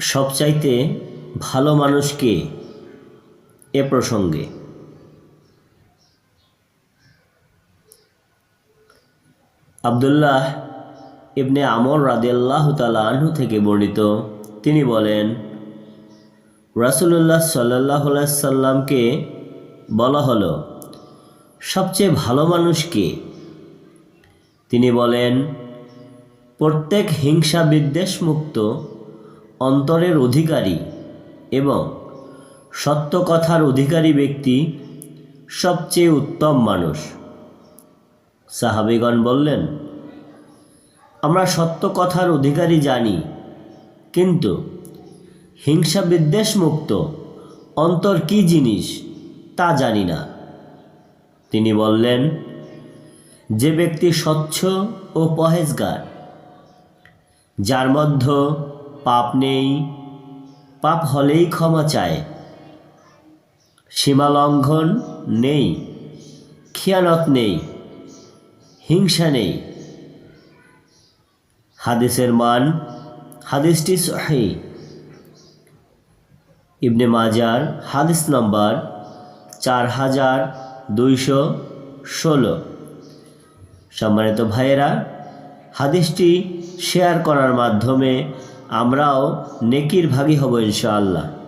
সবচাইতে ভালো মানুষ কে এ প্রসঙ্গে? আবদুল্লাহ ইবনে আমর রাদিয়াল্লাহ আনহু থেকে বর্ণিত, তিনি বলেন, রাসুলুল্লাহ সাল্লাহ সাল্লামকে বলা হলো, সবচেয়ে ভালো মানুষ কে? তিনি বলেন, প্রত্যেক হিংসা বিদ্বেষ মুক্ত অন্তরের অধিকারী এবং সত্য কথার অধিকারী ব্যক্তি সবচেয়ে উত্তম মানুষ। সাহাবিগণ বললেন, আমরা সত্য কথার অধিকারী জানি, কিন্তু হিংসা বিদ্বেষ মুক্ত অন্তর কি জিনিস তা জানি না। তিনি বললেন, যে ব্যক্তি স্বচ্ছ ও পহেজগার যার মধ্যে পাপ নেই, পাপ হলেই ক্ষমা চায়। সীমালঙ্ঘন নেই, খেয়ানত নেই, হিংসা নেই। হাদিসের মান, হাদিসটি সহি। ইবনে মাজার হাদিস নম্বর চার হাজার দুইশো ষোলো। সম্মানিত ভাইয়েরা, হাদিসটি শেয়ার করার মাধ্যমে আমরাও নেকির ভাগী হব ইনশাআল্লাহ।